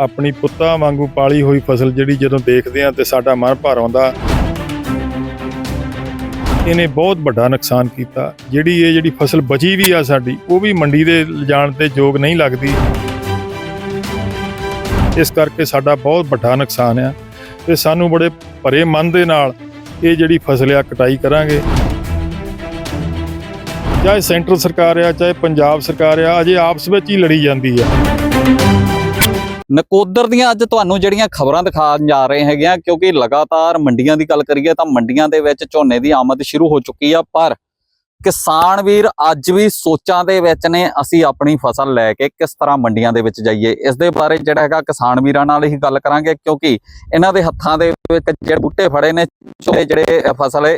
ਆਪਣੀ ਪੁੱਤਾਂ ਵਾਂਗੂ ਪਾਲੀ ਹੋਈ ਫਸਲ ਜਿਹੜੀ ਜਦੋਂ ਦੇਖਦੇ ਆ ਤੇ ਸਾਡਾ ਮਨ ਭਰ ਆਉਂਦਾ, ਇਹਨੇ ਬਹੁਤ ਵੱਡਾ ਨੁਕਸਾਨ ਕੀਤਾ। ਜਿਹੜੀ ਇਹ ਜਿਹੜੀ ਫਸਲ ਬਚੀ ਵੀ ਆ ਸਾਡੀ, ਉਹ ਵੀ ਮੰਡੀ ਦੇ ਲਿਜਾਣ ਤੇ ਯੋਗ ਨਹੀਂ ਲੱਗਦੀ। ਇਸ ਕਰਕੇ ਸਾਡਾ ਬਹੁਤ ਵੱਡਾ ਨੁਕਸਾਨ ਆ ਤੇ ਸਾਨੂੰ ਬੜੇ ਭਰੇ ਮਨ ਦੇ ਨਾਲ ਇਹ ਜਿਹੜੀ ਫਸਲ ਆ ਕਟਾਈ ਕਰਾਂਗੇ। ਚਾਹੇ ਸੈਂਟਰ ਸਰਕਾਰ ਆ, ਚਾਹੇ ਪੰਜਾਬ ਸਰਕਾਰ ਆ, ਅਜੇ ਆਪਸ ਵਿੱਚ ਹੀ ਲੜੀ ਜਾਂਦੀ ਆ। ਨਕੋਦਰ ਦੀਆਂ ਅੱਜ ਤੁਹਾਨੂੰ ਜਿਹੜੀਆਂ ਖਬਰਾਂ ਦਿਖਾਉਣ ਜਾ ਰਹੇ ਹੈਗੇ ਆ ਕਿਉਂਕਿ ਲਗਾਤਾਰ ਮੰਡੀਆਂ ਦੀ ਗੱਲ ਕਰੀਏ ਤਾਂ ਮੰਡੀਆਂ ਦੇ ਵਿੱਚ ਝੋਨੇ ਦੀ ਆਮਦ ਸ਼ੁਰੂ ਹੋ ਚੁੱਕੀ ਆ, ਪਰ ਕਿਸਾਨ ਵੀਰ ਅੱਜ ਵੀ ਸੋਚਾਂ ਦੇ ਵਿੱਚ ਨੇ, ਅਸੀਂ ਆਪਣੀ ਫਸਲ ਲੈ ਕੇ ਕਿਸ ਤਰ੍ਹਾਂ ਮੰਡੀਆਂ ਦੇ ਵਿੱਚ ਜਾਈਏ। ਇਸ ਦੇ ਬਾਰੇ ਜਿਹੜਾ ਹੈਗਾ ਕਿਸਾਨ ਵੀਰਾਂ ਨਾਲ ਹੀ ਗੱਲ ਕਰਾਂਗੇ, ਕਿਉਂਕਿ ਇਹਨਾਂ ਦੇ ਹੱਥਾਂ ਦੇ ਵਿੱਚ ਜਿਹੜੇ ਬੂਟੇ ਫੜੇ ਨੇ ਜਿਹੜੇ ਫਸਲ ਹੈ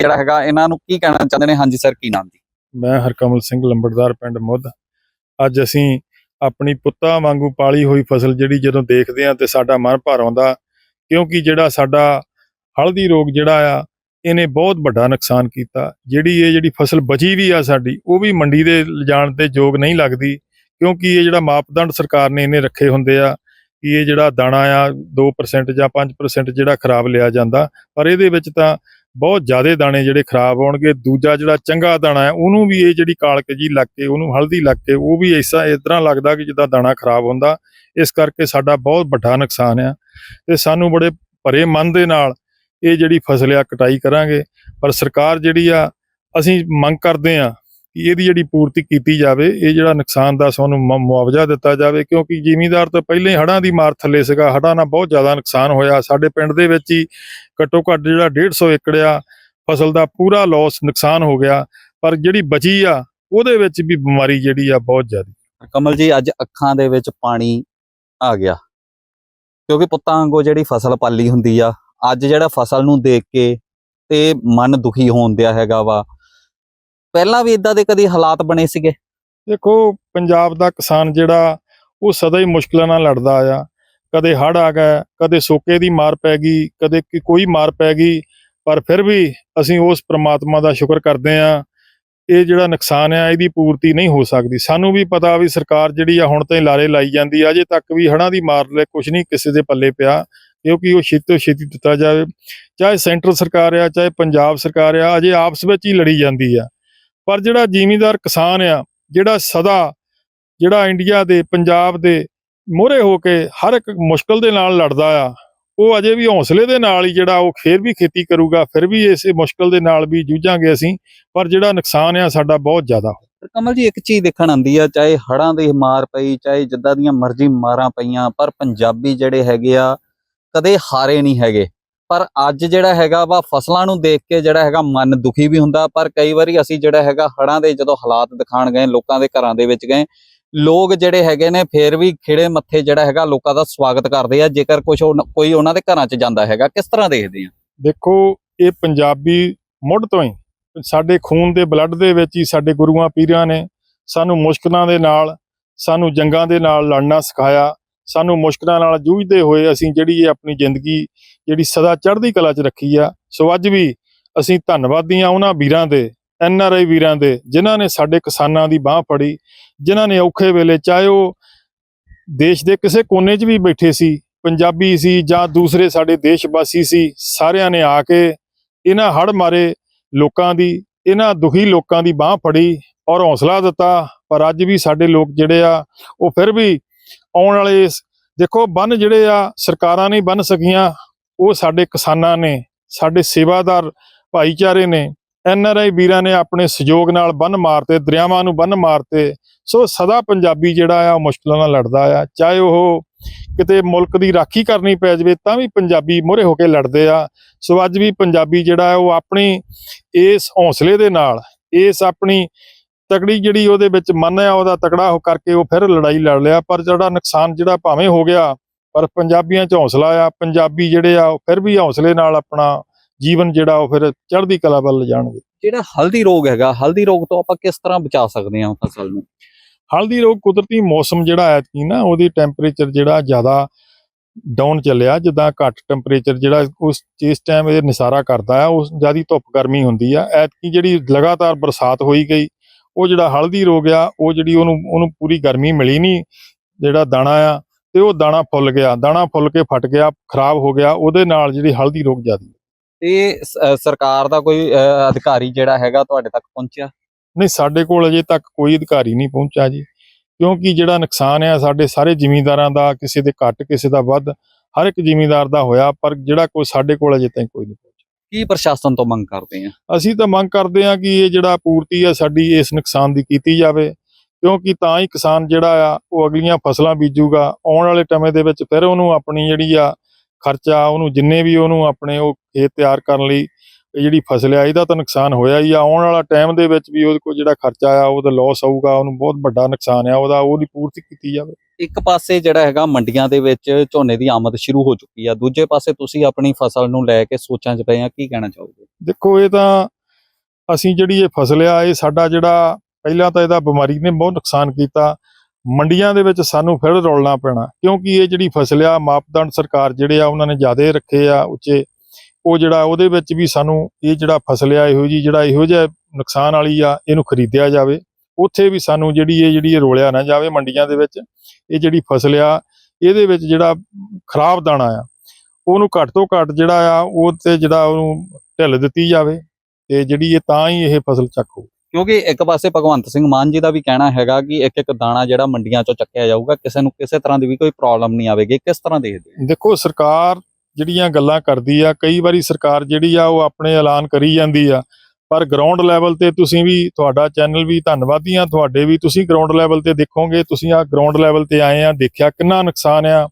ਜਿਹੜਾ ਹੈਗਾ ਇਹਨਾਂ ਨੂੰ ਕੀ ਕਹਿਣਾ ਚਾਹੁੰਦੇ ਨੇ? ਹਾਂਜੀ, ਸਰ, ਕੀ ਨਾਮ ਜੀ? ਮੈਂ ਹਰਕਮਲ ਸਿੰਘ, ਲੰਬੜਦਾਰ ਪਿੰਡ ਮੁੱਧ। ਅੱਜ ਅਸੀਂ ਆਪਣੀ ਪੁੱਤਾਂ ਵਾਂਗੂ ਪਾਲੀ ਹੋਈ ਫਸਲ ਜਿਹੜੀ ਜਦੋਂ ਦੇਖਦੇ ਆ ਤੇ ਸਾਡਾ ਮਨ ਭਰ ਆਉਂਦਾ, ਕਿਉਂਕਿ ਜਿਹੜਾ ਸਾਡਾ ਹਲਦੀ ਰੋਗ ਜਿਹੜਾ ਆ, ਇਹਨੇ ਬਹੁਤ ਵੱਡਾ ਨੁਕਸਾਨ ਕੀਤਾ। ਜਿਹੜੀ ਇਹ ਜਿਹੜੀ ਫਸਲ ਬਚੀ ਵੀ ਆ ਸਾਡੀ, ਉਹ ਵੀ ਮੰਡੀ ਦੇ ਲਿਜਾਣ ਤੇ ਯੋਗ ਨਹੀਂ ਲੱਗਦੀ, ਕਿਉਂਕਿ ਇਹ ਜਿਹੜਾ ਮਾਪਦੰਡ ਸਰਕਾਰ ਨੇ ਇਹਨੇ ਰੱਖੇ ਹੁੰਦੇ ਆ, ਕਿ ਇਹ ਜਿਹੜਾ ਦਾਣਾ ਆ 2% ਜਾਂ 5% ਜਿਹੜਾ ਖਰਾਬ ਲਿਆ ਜਾਂਦਾ, ਪਰ ਇਹਦੇ ਵਿੱਚ ਤਾਂ ਬਹੁਤ ਜ਼ਿਆਦਾ ਦਾਣੇ ਜਿਹੜੇ ਖਰਾਬ ਹੋਣਗੇ, ਦੂਜਾ ਜਿਹੜਾ ਚੰਗਾ ਦਾਣਾ ਹੈ, ਉਹਨੂੰ ਵੀ ਇਹ ਜਿਹੜੀ ਕਾਲਕ ਜੀ ਲੱਗ ਕੇ, ਉਹਨੂੰ ਹਲਦੀ ਲੱਗ ਕੇ, ਉਹ ਵੀ ਐਸਾ ਇਸ ਤਰ੍ਹਾਂ ਲੱਗਦਾ ਕਿ ਜਿੱਦਾਂ ਦਾਣਾ ਖਰਾਬ ਹੁੰਦਾ, ਇਸ ਕਰਕੇ ਸਾਡਾ ਬਹੁਤ ਵੱਡਾ ਨੁਕਸਾਨ ਆ। ਤੇ ਸਾਨੂੰ ਬੜੇ ਭਰੇ ਮਨ ਦੇ ਨਾਲ ਇਹ ਜਿਹੜੀ ਫਸਲ ਆ, ਕਟਾਈ ਕਰਾਂਗੇ। ਪਰ ਸਰਕਾਰ ਜਿਹੜੀ ਆ, ਅਸੀਂ ਮੰਗ ਕਰਦੇ ਆ ਇਹਦੀ ਜਿਹੜੀ ਪੂਰਤੀ ਕੀਤੀ ਜਾਵੇ, ਇਹ ਜਿਹੜਾ ਨੁਕਸਾਨ ਦਾ ਸਾਨੂੰ ਮੁਆਵਜ਼ਾ ਦਿੱਤਾ ਜਾਵੇ, ਕਿਉਂਕਿ ਜ਼ਿਮੀਂਦਾਰ ਤਾਂ ਪਹਿਲਾਂ ਹੀ ਹੜ੍ਹਾਂ ਦੀ ਮਾਰ ਥੱਲੇ ਸੀਗਾ, ਹੜ੍ਹਾਂ ਨਾਲ ਬਹੁਤ ਜ਼ਿਆਦਾ ਨੁਕਸਾਨ ਹੋਇਆ। ਸਾਡੇ ਪਿੰਡ ਦੇ ਵਿੱਚ ਹੀ ਘੱਟੋ ਘੱਟ ਜਿਹੜਾ 150 ਏਕੜ ਆ ਫਸਲ ਦਾ ਪੂਰਾ ਲਾਸ ਨੁਕਸਾਨ ਹੋ ਗਿਆ, ਪਰ ਜਿਹੜੀ ਬਚੀ ਆ, ਉਹਦੇ ਵਿੱਚ ਵੀ ਬਿਮਾਰੀ ਜਿਹੜੀ ਆ ਬਹੁਤ ਜ਼ਿਆਦਾ। ਕਮਲ ਜੀ, ਅੱਜ ਅੱਖਾਂ ਦੇ ਵਿੱਚ ਪਾਣੀ ਆ ਗਿਆ, ਕਿਉਂਕਿ ਪੁੱਤਾਂ ਵਾਂਗੂ ਜਿਹੜੀ ਫਸਲ ਪਾਲੀ ਹੁੰਦੀ ਆ, ਅੱਜ ਜਿਹੜਾ ਫਸਲ ਨੂੰ ਦੇਖ ਕੇ ਤੇ ਮਨ ਦੁਖੀ ਹੋਣ ਦਿਆ ਹੈਗਾ ਵਾ ਪਹਿਲਾਂ ਵੀ ਇਦਾਂ ਦੇ ਕਦੀ ਹਾਲਾਤ ਬਣੇ ਸੀਗੇ? ਦੇਖੋ, ਪੰਜਾਬ ਦਾ ਕਿਸਾਨ ਜਿਹੜਾ, ਉਹ ਸਦਾ ਹੀ ਮੁਸ਼ਕਲਾਂ ਨਾਲ ਲੜਦਾ ਆ ਕਦੇ ਹੜ੍ਹ ਆ ਗਿਆ, ਕਦੇ ਸੋਕੇ ਦੀ ਮਾਰ ਪੈ ਗਈ, ਕਦੇ ਕੋਈ ਮਾਰ ਪੈ ਗਈ, ਪਰ ਫਿਰ ਵੀ ਅਸੀਂ ਉਸ ਪ੍ਰਮਾਤਮਾ ਦਾ ਸ਼ੁਕਰ ਕਰਦੇ ਆ ਇਹ ਜਿਹੜਾ ਨੁਕਸਾਨ ਆ, ਇਹਦੀ ਪੂਰਤੀ ਨਹੀਂ ਹੋ ਸਕਦੀ। ਸਾਨੂੰ ਵੀ ਪਤਾ ਵੀ ਸਰਕਾਰ ਜਿਹੜੀ ਆ, ਹੁਣ ਤਾਂ ਲਾਰੇ ਲਾਈ ਜਾਂਦੀ ਆ। ਅਜੇ ਤੱਕ ਵੀ ਹੜ੍ਹਾਂ ਦੀ ਮਾਰ ਲੈ ਕੁਝ ਨਹੀਂ ਕਿਸੇ ਦੇ ਪੱਲੇ ਪਿਆ, ਕਿਉਂਕਿ ਉਹ ਛੇਤੀ ਤੋਂ ਛੇਤੀ ਦਿੱਤਾ ਜਾਵੇ। ਚਾਹੇ ਸੈਂਟਰ ਸਰਕਾਰ ਆ, ਚਾਹੇ ਪੰਜਾਬ ਸਰਕਾਰ ਆ, ਅਜੇ ਆਪਸ ਵਿੱਚ ਹੀ ਲੜੀ ਜਾਂਦੀ ਆ। ਪਰ ਜਿਹੜਾ ਜ਼ਿਮੀਂਦਾਰ ਕਿਸਾਨ ਆ, ਜਿਹੜਾ ਸਦਾ ਜਿਹੜਾ ਇੰਡੀਆ ਦੇ, ਪੰਜਾਬ ਦੇ ਮੋਹਰੇ ਹੋ ਕੇ ਹਰ ਇੱਕ ਮੁਸ਼ਕਲ ਦੇ ਨਾਲ ਲੜਦਾ ਆ, ਉਹ ਅਜੇ ਵੀ ਹੌਸਲੇ ਦੇ ਨਾਲ ਹੀ ਜਿਹੜਾ ਉਹ ਫੇਰ ਵੀ ਖੇਤੀ ਕਰੂਗਾ, ਫਿਰ ਵੀ ਇਸੇ ਮੁਸ਼ਕਲ ਦੇ ਨਾਲ ਵੀ ਜੂਝਾਂਗੇ ਅਸੀਂ, ਪਰ ਜਿਹੜਾ ਨੁਕਸਾਨ ਆ ਸਾਡਾ ਬਹੁਤ ਜ਼ਿਆਦਾ। ਪਰ ਕਮਲ ਜੀ, ਇੱਕ ਚੀਜ਼ ਦੇਖਣ ਆਂਦੀ ਆ, ਚਾਹੇ ਹੜਾਂ ਦੀ ਮਾਰ ਪਈ, ਚਾਹੇ ਜਿੱਦਾਂ ਦੀਆਂ ਮਰਜ਼ੀ ਮਾਰਾਂ ਪਈਆਂ, ਪਰ ਪੰਜਾਬੀ ਜਿਹੜੇ ਹੈਗੇ ਆ, ਕਦੇ ਹਾਰੇ ਨਹੀਂ ਹੈਗੇ। ਪਰ ਅੱਜ ਜਿਹੜਾ ਹੈਗਾ ਵਾ, ਫਸਲਾਂ ਨੂੰ ਦੇਖ ਕੇ ਜਿਹੜਾ ਹੈਗਾ ਮਨ ਦੁਖੀ ਵੀ ਹੁੰਦਾ, ਪਰ ਕਈ ਵਾਰੀ ਅਸੀਂ ਜਿਹੜਾ ਹੈਗਾ ਹੜਾਂ ਦੇ ਜਦੋਂ ਹਾਲਾਤ ਦਿਖਾਣ ਗਏ, ਲੋਕਾਂ ਦੇ ਘਰਾਂ ਦੇ ਵਿੱਚ ਗਏ, ਲੋਕ ਜਿਹੜੇ ਹੈਗੇ ਨੇ ਫੇਰ ਵੀ ਖਿੜੇ ਮੱਥੇ ਜਿਹੜਾ ਹੈਗਾ ਲੋਕਾਂ ਦਾ ਸਵਾਗਤ ਕਰਦੇ ਆ, ਜੇਕਰ ਕੁਝ ਕੋਈ ਉਹਨਾਂ ਦੇ ਘਰਾਂ 'ਚ ਜਾਂਦਾ ਹੈਗਾ, ਕਿਸ ਤਰ੍ਹਾਂ ਦੇਖਦੇ ਆ? ਦੇਖੋ, ਇਹ ਪੰਜਾਬੀ ਮੁੱਢ ਤੋਂ ਹੀ, ਸਾਡੇ ਖੂਨ ਦੇ ਬਲੱਡ ਦੇ ਵਿੱਚ ਹੀ ਸਾਡੇ ਗੁਰੂਆਂ, ਪੀਰਾਂ ਨੇ ਸਾਨੂੰ ਮੁਸ਼ਕਲਾਂ ਦੇ ਨਾਲ, ਸਾਨੂੰ ਜੰਗਾਂ ਦੇ ਨਾਲ ਲੜਨਾ ਸਿਖਾਇਆ ਸਾਨੂੰ ਮੁਸ਼ਕਲਾਂ ਨਾਲ ਜੂਝਦੇ ਹੋਏ ਅਸੀਂ ਜਿਹੜੀ ਇਹ ਆਪਣੀ ਜ਼ਿੰਦਗੀ, ਜਿਹੜੀ ਸਦਾ ਚੜ੍ਹਦੀ ਕਲਾ 'ਚ ਰੱਖੀ ਆ, ਸੋ ਅੱਜ ਵੀ ਅਸੀਂ ਧੰਨਵਾਦੀ ਆ ਉਹਨਾਂ ਵੀਰਾਂ ਦੇ, ਐਨ ਆਰ ਆਈ ਵੀਰਾਂ ਦੇ, ਜਿਨ੍ਹਾਂ ਨੇ ਸਾਡੇ ਕਿਸਾਨਾਂ ਦੀ ਬਾਹ ਫੜੀ, ਜਿਨ੍ਹਾਂ ਨੇ ਔਖੇ ਵੇਲੇ ਚਾਹੇ ਉਹ ਦੇਸ਼ ਦੇ ਕਿਸੇ ਕੋਨੇ 'ਚ ਵੀ ਬੈਠੇ ਸੀ, ਪੰਜਾਬੀ ਸੀ ਜਾਂ ਦੂਸਰੇ ਸਾਡੇ ਦੇਸ਼ ਵਾਸੀ ਸੀ, ਸਾਰਿਆਂ ਨੇ ਆ ਕੇ ਇਹਨਾਂ ਹੜ ਮਾਰੇ ਲੋਕਾਂ ਦੀ, ਇਹਨਾਂ ਦੁਖੀ ਲੋਕਾਂ ਦੀ ਬਾਹ ਫੜੀ ਔਰ ਹੌਸਲਾ ਦਿੱਤਾ, ਪਰ ਅੱਜ ਵੀ ਸਾਡੇ ਲੋਕ ਜਿਹੜੇ ਆ, ਉਹ ਫਿਰ ਵੀ ਆਉਣ ਵਾਲੇ ਦੇਖੋ ਬੰਨ ਜਿਹੜੇ ਆ ਸਰਕਾਰਾਂ ਨਹੀਂ ਬੰਨ ਸਕੀਆਂ, ਉਹ ਸਾਡੇ ਕਿਸਾਨਾਂ ਨੇ, ਸਾਡੇ ਸੇਵਾਦਾਰ ਭਾਈਚਾਰੇ ਨੇ, ਐਨ ਆਰ ਆਈ ਵੀਰਾਂ ਨੇ ਆਪਣੇ ਸਹਿਯੋਗ ਨਾਲ ਬੰਨ ਮਾਰਤੇ, ਦਰਿਆਵਾਂ ਨੂੰ ਬੰਨ ਮਾਰਤੇ, ਸੋ ਸਦਾ ਪੰਜਾਬੀ ਜਿਹੜਾ ਆ ਉਹ ਮੁਸ਼ਕਲਾਂ ਨਾਲ ਲੜਦਾ ਆ, ਚਾਹੇ ਉਹ ਕਿਤੇ ਮੁਲਕ ਦੀ ਰਾਖੀ ਕਰਨੀ ਪੈ ਜਾਵੇ, ਤਾਂ ਵੀ ਪੰਜਾਬੀ ਮੋਹਰੇ ਹੋ ਕੇ ਲੜਦੇ ਆ, ਸੋ ਅੱਜ ਵੀ ਪੰਜਾਬੀ ਜਿਹੜਾ ਹੈ ਉਹ ਆਪਣੀ ਇਸ ਹੌਸਲੇ ਦੇ ਨਾਲ, ਇਸ ਆਪਣੀ ਤਕੜੀ ਜਿਹੜੀ ਉਹਦੇ ਵਿੱਚ ਮਨ ਹੈ ਉਹਦਾ ਤਕੜਾ ਹੋ ਕਰਕੇ ਉਹ ਫਿਰ ਲੜਾਈ ਲੜ ਲਿਆ। ਪਰ ਜਿਹੜਾ ਨੁਕਸਾਨ ਜਿਹੜਾ ਭਾਵੇਂ ਹੋ ਗਿਆ ਪਰ ਪੰਜਾਬੀਆਂ 'ਚ ਹੌਸਲਾ ਆ ਪੰਜਾਬੀ ਜਿਹੜੇ ਆ ਉਹ ਫਿਰ ਵੀ ਹੌਸਲੇ ਨਾਲ ਆਪਣਾ ਜੀਵਨ ਜਿਹੜਾ ਉਹ ਫਿਰ ਚੜ੍ਹਦੀ ਕਲਾ ਵੱਲ ਜਾਣਗੇ। ਜਿਹੜਾ ਹਲਦੀ ਰੋਗ ਹੈਗਾ ਹਲਦੀ ਰੋਗ ਤੋਂ ਆਪਾਂ ਕਿਸ ਤਰ੍ਹਾਂ ਬਚਾ ਸਕਦੇ ਹਾਂ ਫਸਲ ਨੂੰ? ਹਲਦੀ ਰੋਗ ਕੁਦਰਤੀ ਮੌਸਮ ਜਿਹੜਾ ਹੈ ਕੀ ਨਾ ਉਹਦੀ ਟੈਂਪਰੇਚਰ ਜਿਹੜਾ ਜ਼ਿਆਦਾ ਡਾਊਨ ਚੱਲਿਆ ਜਿੱਦਾਂ ਘੱਟ ਟੈਂਪਰੇਚਰ ਜਿਹੜਾ ਉਸ ਇਸ ਟਾਈਮ ਇਹ ਨਿਸਾਰਾ ਕਰਦਾ ਆ ਉਸ ਜਿਆਦੀ ਧੁੱਪ ਗਰਮੀ ਹੁੰਦੀ ਆ। ਐਤਕੀ ਜਿਹੜੀ ਲਗਾਤਾਰ ਬਰਸਾਤ ਹੋਈ ਗਈ ਉਹ ਜਿਹੜਾ ਹਲਦੀ ਰੋਗ ਆ ਉਹ ਜਿਹੜੀ ਉਹਨੂੰ ਉਹਨੂੰ ਪੂਰੀ ਗਰਮੀ ਮਿਲੀ ਨਹੀਂ ਜਿਹੜਾ ਦਾਣਾ ਆ ਤੇ ਉਹ ਦਾਣਾ ਫੁੱਲ ਗਿਆ ਦਾਣਾ ਫੁੱਲ ਕੇ ਫਟ ਗਿਆ ਖਰਾਬ ਹੋ ਗਿਆ ਉਹਦੇ ਨਾਲ ਜਿਹੜੀ ਹਲਦੀ ਰੋਗ ਜਾਂਦੀ ਤੇ ਸਰਕਾਰ ਦਾ ਕੋਈ ਅਧਿਕਾਰੀ ਜਿਹੜਾ ਹੈਗਾ ਤੁਹਾਡੇ ਤੱਕ ਪਹੁੰਚਿਆ? ਨਹੀਂ ਸਾਡੇ ਕੋਲ ਅਜੇ ਤੱਕ ਕੋਈ ਅਧਿਕਾਰੀ ਨਹੀਂ ਪਹੁੰਚਾ ਜੀ ਕਿਉਂਕਿ ਜਿਹੜਾ ਨੁਕਸਾਨ ਆ ਸਾਡੇ ਸਾਰੇ ਜ਼ਿਮੀਂਦਾਰਾਂ ਦਾ ਕਿਸੇ ਦੇ ਘੱਟ ਕਿਸੇ ਦਾ ਵੱਧ ਹਰ ਇੱਕ ਜ਼ਿਮੀਂਦਾਰ ਦਾ ਹੋਇਆ ਪਰ ਜਿਹੜਾ ਕੋਈ ਸਾਡੇ ਕੋਲ ਅਜੇ ਤੱਕ ਕੋਈ ਨਹੀਂ ਪਹੁੰਚਿਆ। ਕੀ ਪ੍ਰਸ਼ਾਸਨ ਤੋਂ ਮੰਗ ਕਰਦੇ ਆ? ਅਸੀਂ ਤਾਂ ਮੰਗ ਕਰਦੇ ਹਾਂ ਕਿ ਇਹ ਜਿਹੜਾ ਪੂਰਤੀ ਆ ਸਾਡੀ ਇਸ ਨੁਕਸਾਨ ਦੀ ਕੀਤੀ ਜਾਵੇ, ਕਿਉਂਕਿ ਤਾਂ ਹੀ ਕਿਸਾਨ ਜਿਹੜਾ ਆ ਉਹ ਅਗਲੀਆਂ ਫਸਲਾਂ ਬੀਜੂਗਾ, ਆਉਣ ਵਾਲੇ ਸਮੇਂ ਦੇ ਵਿੱਚ ਫਿਰ ਉਹਨੂੰ ਆਪਣੀ ਜਿਹੜੀ ਆ ਖਰਚਾ, ਉਹਨੂੰ ਜਿੰਨੇ ਵੀ ਉਹਨੂੰ ਆਪਣੇ ਉਹ ਖੇਤ ਤਿਆਰ ਕਰਨ ਲਈ ਇਹ ਜਿਹੜੀ ਫਸਲ ਆ, ਇਹਦਾ ਤਾਂ ਨੁਕਸਾਨ ਹੋਇਆ ਹੀ ਆ। ਆਉਣ ਵਾਲਾ ਟਾਈਮ ਦੇ ਵਿੱਚ ਵੀ ਉਹਦੇ ਕੋਲ ਜਿਹੜਾ ਖਰਚਾ ਆ ਉਹਦਾ ਲਾਸ ਆਊਗਾ, ਉਹਨੂੰ ਬਹੁਤ ਵੱਡਾ ਨੁਕਸਾਨ ਆ, ਉਹਦਾ, ਉਹਦੀ ਪੂਰਤੀ ਕੀਤੀ ਜਾਵੇ। ਇੱਕ ਪਾਸੇ ਜਿਹੜਾ ਹੈਗਾ ਮੰਡੀਆਂ ਦੇ ਵਿੱਚ ਝੋਨੇ ਦੀ ਆਮਦ ਸ਼ੁਰੂ ਹੋ ਚੁੱਕੀ ਆ, ਦੂਜੇ ਪਾਸੇ ਤੁਸੀਂ ਆਪਣੀ ਫਸਲ ਨੂੰ ਲੈ ਕੇ ਸੋਚਾਂ 'ਚ ਪਏ ਆ, ਕੀ ਕਹਿਣਾ ਚਾਹੋਗੇ? ਦੇਖੋ, ਇਹ ਤਾਂ ਅਸੀਂ ਜਿਹੜੀ ਇਹ ਫਸਲ ਆ, ਇਹ ਸਾਡਾ ਜਿਹੜਾ ਪਹਿਲਾਂ ਤਾਂ ਇਹਦਾ ਬਿਮਾਰੀ ਨੇ ਬਹੁਤ ਨੁਕਸਾਨ ਕੀਤਾ। ਮੰਡੀਆਂ ਦੇ ਵਿੱਚ ਸਾਨੂੰ ਫਿਰ ਰੋਲਣਾ ਪੈਣਾ, ਕਿਉਂਕਿ ਇਹ ਜਿਹੜੀ ਫਸਲ ਆ, ਮਾਪਦੰਡ ਸਰਕਾਰ ਜਿਹੜੇ ਆ, ਉਹਨਾਂ ਨੇ ਜ਼ਿਆਦਾ ਰੱਖੇ ਆ ਉੱਚੇ। ਉਹ ਜਿਹੜਾ ਉਹਦੇ ਵਿੱਚ ਵੀ ਸਾਨੂੰ ਇਹ ਜਿਹੜਾ ਫਸਲ ਆ, ਇਹੋ ਜੀ ਜਿਹੜਾ ਇਹੋ ਜਿਹਾ ਨੁਕਸਾਨ ਵਾਲੀ ਆ, ਇਹਨੂੰ ਖਰੀਦਿਆ ਜਾਵੇ। ਉੱਥੇ ਵੀ ਸਾਨੂੰ ਜਿਹੜੀ ਇਹ ਜਿਹੜੀ ਰੋਲਿਆ ਨਾ ਜਾਵੇ ਮੰਡੀਆਂ ਦੇ ਵਿੱਚ ਇਹ ਜਿਹੜੀ ਫਸਲ ਆ ਇਹਦੇ ਵਿੱਚ ਜਿਹੜਾ ਖਰਾਬ ਦਾਣਾ ਆ ਉਹਨੂੰ ਘੱਟ ਤੋਂ ਘੱਟ ਜਿਹੜਾ ਆ ਉਹ ਤੇ ਜਿਹੜਾ ਉਹਨੂੰ ਢਿੱਲ ਦਿੱਤੀ ਜਾਵੇ ਤੇ ਜਿਹੜੀ ਇਹ ਤਾਂ ਹੀ ਇਹ ਫਸਲ ਚੱਕੂ ਕਿਉਂਕਿ ਇੱਕ ਪਾਸੇ ਭਗਵੰਤ ਸਿੰਘ ਮਾਨ ਜੀ ਦਾ ਵੀ ਕਹਿਣਾ ਹੈਗਾ ਕਿ ਇੱਕ ਇੱਕ ਦਾਣਾ ਜਿਹੜਾ ਮੰਡੀਆਂ 'ਚੋਂ ਚੱਕਿਆ ਜਾਊਗਾ ਕਿਸੇ ਨੂੰ ਕਿਸੇ ਤਰ੍ਹਾਂ ਦੀ ਵੀ ਕੋਈ ਪ੍ਰੋਬਲਮ ਨਹੀਂ ਆਵੇਗੀ ਕਿਸ ਤਰ੍ਹਾਂ ਦੇਖਦੇ? ਦੇਖੋ ਸਰਕਾਰ ਜਿਹੜੀਆਂ ਗੱਲਾਂ ਕਰਦੀ ਆ ਕਈ ਵਾਰੀ ਸਰਕਾਰ ਜਿਹੜੀ ਆ ਉਹ ਆਪਣੇ ਐਲਾਨ ਕਰੀ ਜਾਂਦੀ ਆ ਪਰ ਗਰਾਊਂਡ ਲੈਵਲ ਤੇ ਤੁਸੀਂ ਵੀ ਤੁਹਾਡਾ ਚੈਨਲ ਵੀ ਧੰਨਵਾਦੀ ਆ ਤੁਹਾਡੇ ਵੀ ਤੁਸੀਂ ਗਰਾਊਂਡ ਲੈਵਲ ਤੇ ਦੇਖੋਗੇ, ਤੁਸੀਂ ਆ ਗਰਾਊਂਡ ਲੈਵਲ ਤੇ ਆਏ ਆ, ਦੇਖਿਆ ਕਿੰਨਾ ਨੁਕਸਾਨ ਆ।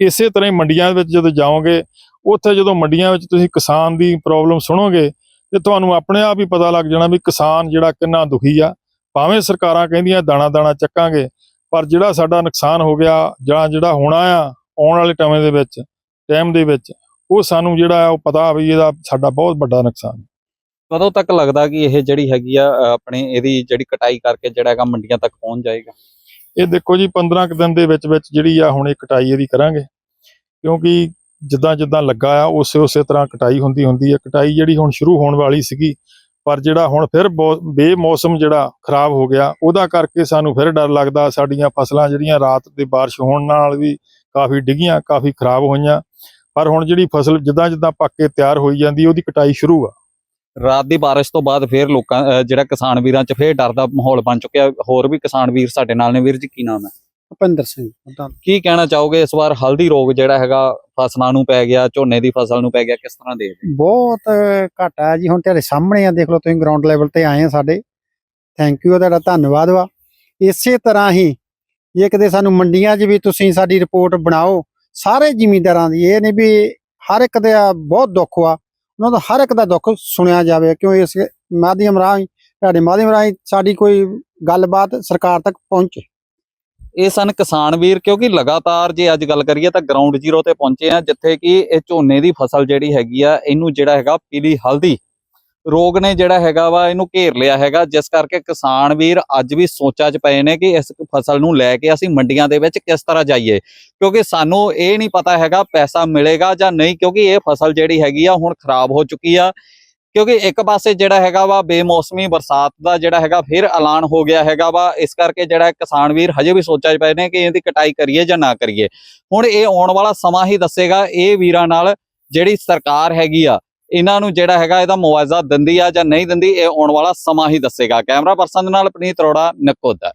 ਇਸੇ ਤਰ੍ਹਾਂ ਹੀ ਮੰਡੀਆਂ ਵਿੱਚ ਜਦੋਂ ਜਾਓਗੇ, ਉੱਥੇ ਜਦੋਂ ਮੰਡੀਆਂ ਵਿੱਚ ਤੁਸੀਂ ਕਿਸਾਨ ਦੀ ਪ੍ਰੋਬਲਮ ਸੁਣੋਗੇ, ਤੇ ਤੁਹਾਨੂੰ ਆਪਣੇ ਆਪ ਹੀ ਪਤਾ ਲੱਗ ਜਾਣਾ ਵੀ ਕਿਸਾਨ ਜਿਹੜਾ ਕਿੰਨਾ ਦੁਖੀ ਆ। ਭਾਵੇਂ ਸਰਕਾਰਾਂ ਕਹਿੰਦੀਆਂ ਦਾਣਾ ਦਾਣਾ ਚੱਕਾਂਗੇ, ਪਰ ਜਿਹੜਾ ਸਾਡਾ ਨੁਕਸਾਨ ਹੋ ਗਿਆ ਜਾਂ ਜਿਹੜਾ ਹੋਣਾ ਆ ਆਉਣ ਵਾਲੇ ਸਮੇਂ ਦੇ ਵਿੱਚ ਟਾਈਮ ਦੇ ਵਿੱਚ, ਉਹ ਸਾਨੂੰ ਜਿਹੜਾ ਆ ਉਹ ਪਤਾ ਵੀ ਇਹਦਾ ਸਾਡਾ ਬਹੁਤ ਵੱਡਾ ਨੁਕਸਾਨ ਕਦੋਂ ਤੱਕ ਲੱਗਦਾ ਕਿ ਇਹ ਜਿਹੜੀ ਹੈਗੀ ਆ ਆਪਣੇ ਇਹਦੀ ਜਿਹੜੀ ਕਟਾਈ ਕਰਕੇ ਜਿਹੜਾ ਹੈਗਾ ਮੰਡੀਆਂ ਤੱਕ ਪਹੁੰਚ ਜਾਏਗਾ? ਇਹ ਦੇਖੋ ਜੀ 15 ਕੁ ਦਿਨ ਦੇ ਵਿੱਚ ਵਿੱਚ ਜਿਹੜੀ ਆ ਹੁਣ ਇਹ ਕਟਾਈ ਇਹਦੀ ਕਰਾਂਗੇ। ਕਿਉਂਕਿ ਜਿੱਦਾਂ ਜਿੱਦਾਂ ਲੱਗਾ ਆ, ਉਸੇ ਉਸੇ ਤਰ੍ਹਾਂ ਕਟਾਈ ਹੁੰਦੀ ਹੁੰਦੀ ਹੈ ਕਟਾਈ ਜਿਹੜੀ ਹੁਣ ਸ਼ੁਰੂ ਹੋਣ ਵਾਲੀ ਸੀਗੀ, ਪਰ ਜਿਹੜਾ ਹੁਣ ਫਿਰ ਬਹੁਤ ਬੇਮੌਸਮ ਜਿਹੜਾ ਖਰਾਬ ਹੋ ਗਿਆ, ਉਹਦਾ ਕਰਕੇ ਸਾਨੂੰ ਫਿਰ ਡਰ ਲੱਗਦਾ। ਸਾਡੀਆਂ ਫਸਲਾਂ ਜਿਹੜੀਆਂ ਰਾਤ ਦੇ ਬਾਰਿਸ਼ ਹੋਣ ਨਾਲ ਵੀ ਕਾਫੀ ਡਿੱਗੀਆਂ, ਕਾਫੀ ਖਰਾਬ ਹੋਈਆਂ। ਪਰ ਹੁਣ ਜਿਹੜੀ ਫਸਲ ਜਿੱਦਾਂ ਜਿੱਦਾਂ ਪੱਕ ਕੇ ਤਿਆਰ ਹੋਈ ਜਾਂਦੀ, ਉਹਦੀ ਕਟਾਈ ਸ਼ੁਰੂ ਆ। ਰਾਤ ਦੀ ਬਾਰਿਸ਼ ਤੋਂ ਬਾਅਦ ਫੇਰ ਲੋਕਾਂ ਜਿਹੜਾ ਕਿਸਾਨ ਵੀਰਾਂ 'ਚ ਫੇਰ ਡਰ ਦਾ ਮਾਹੌਲ ਬਣ ਚੁੱਕਿਆ। ਹੋਰ ਵੀ ਕਿਸਾਨ ਵੀਰ ਸਾਡੇ ਨਾਲ ਨੇ। ਵੀਰ ਜੀ ਕੀ ਨਾਮ ਹੈ? ਭੁਪਿੰਦਰ ਸਿੰਘ ਪ੍ਰਧਾਨ। ਕੀ ਕਹਿਣਾ ਚਾਹੋਗੇ? ਇਸ ਵਾਰ ਹਲਦੀ ਰੋਗ ਜਿਹੜਾ ਹੈਗਾ ਫਸਲਾਂ ਨੂੰ ਪੈ ਗਿਆ ਝੋਨੇ ਦੀ ਫਸਲ ਨੂੰ ਪੈ ਗਿਆ ਕਿਸ ਤਰ੍ਹਾਂ ਦੇਖਦੇ ਬਹੁਤ ਘਾਟਾ ਜੀ। ਹੁਣ ਤੁਹਾਡੇ ਸਾਹਮਣੇ ਆ ਦੇਖ ਲਓ ਤੁਸੀਂ ਗਰਾਊਂਡ ਲੈਵਲ ਤੇ ਆਏ ਆ ਸਾਡੇ। ਥੈਂਕ ਯੂ ਤੁਹਾਡਾ ਧੰਨਵਾਦ ਵਾ। ਇਸੇ ਤਰ੍ਹਾਂ ਹੀ ਜੇ ਕਿਤੇ ਸਾਨੂੰ ਮੰਡੀਆਂ 'ਚ ਵੀ ਤੁਸੀਂ ਸਾਡੀ ਰਿਪੋਰਟ ਬਣਾਓ। ਸਾਰੇ ਜ਼ਿਮੀਂਦਾਰਾਂ ਦੀ ਇਹ ਨਹੀਂ ਵੀ ਹਰ ਇੱਕ ਦਾ ਬਹੁਤ ਦੁੱਖ ਵਾ। ਉਹਨਾਂ ਦਾ ਹਰ ਇੱਕ ਦਾ ਦੁੱਖ ਸੁਣਿਆ ਜਾਵੇ, ਕਿਉਂ ਇਸ ਮਾਧਿਅਮ ਰਾਹੀਂ, ਤੁਹਾਡੇ ਮਾਧਿਅਮ ਰਾਹੀਂ ਸਾਡੀ ਕੋਈ ਗੱਲਬਾਤ ਸਰਕਾਰ ਤੱਕ ਪਹੁੰਚੇ? ਇਹ ਸਨ ਕਿਸਾਨ ਵੀਰ, ਕਿਉਂਕਿ ਲਗਾਤਾਰ ਜੇ ਅੱਜ ਗੱਲ ਕਰੀਏ ਤਾਂ ਗਰਾਊਂਡ ਜ਼ੀਰੋ ਤੇ ਪਹੁੰਚੇ ਆ, ਜਿੱਥੇ ਕਿ ਇਹ ਝੋਨੇ ਦੀ ਫਸਲ ਜਿਹੜੀ ਹੈਗੀ ਆ, ਇਹਨੂੰ ਜਿਹੜਾ ਹੈਗਾ ਪੀਲੀ ਹਲਦੀ ਰੋਗ ਨੇ ਜਿਹੜਾ ਹੈਗਾ ਵਾ, ਇਹਨੂੰ ਘੇਰ ਲਿਆ ਹੈਗਾ। ਜਿਸ ਕਰਕੇ ਕਿਸਾਨ ਵੀਰ ਅੱਜ ਵੀ ਸੋਚਾਂ 'ਚ ਪਏ ਨੇ ਕਿ ਇਸ ਫਸਲ ਨੂੰ ਲੈ ਕੇ ਅਸੀਂ ਮੰਡੀਆਂ ਦੇ ਵਿੱਚ ਕਿਸ ਤਰ੍ਹਾਂ ਜਾਈਏ। ਕਿਉਂਕਿ ਸਾਨੂੰ ਇਹ ਨਹੀਂ ਪਤਾ ਹੈਗਾ ਪੈਸਾ ਮਿਲੇਗਾ ਜਾਂ ਨਹੀਂ, ਕਿਉਂਕਿ ਇਹ ਫਸਲ ਜਿਹੜੀ ਹੈਗੀ ਆ ਹੁਣ ਖਰਾਬ ਹੋ ਚੁੱਕੀ ਆ। ਕਿਉਂਕਿ ਇੱਕ ਪਾਸੇ ਜਿਹੜਾ ਹੈਗਾ ਵਾ, ਬੇਮੌਸਮੀ ਬਰਸਾਤ ਦਾ ਜਿਹੜਾ ਹੈਗਾ ਫਿਰ ਐਲਾਨ ਹੋ ਗਿਆ ਹੈਗਾ ਵਾ। ਇਸ ਕਰਕੇ ਜਿਹੜਾ ਕਿਸਾਨ ਵੀਰ ਹਜੇ ਵੀ ਸੋਚਾਂ 'ਚ ਪਏ ਨੇ ਕਿ ਇਹਦੀ ਕਟਾਈ ਕਰੀਏ ਜਾਂ ਨਾ ਕਰੀਏ। ਹੁਣ ਇਹ ਆਉਣ ਵਾਲਾ ਸਮਾਂ ਹੀ ਦੱਸੇਗਾ। ਇਹ ਵੀਰਾਂ ਨਾਲ ਜਿਹੜੀ ਸਰਕਾਰ ਹੈਗੀ ਆ ਇਹਨਾਂ ਨੂੰ ਜਿਹੜਾ ਹੈਗਾ ਇਹਦਾ ਮੁਆਵਜ਼ਾ ਦਿੰਦੀ ਆ ਜਾਂ ਨਹੀਂ ਦਿੰਦੀ, ਇਹ ਆਉਣ ਵਾਲਾ ਸਮਾਂ ਹੀ ਦੱਸੇਗਾ। ਕੈਮਰਾ ਪਰਸਨ ਦੇ ਨਾਲ ਪਨੀਤ ਅਰੋੜਾ, ਨਕੋਦਰ।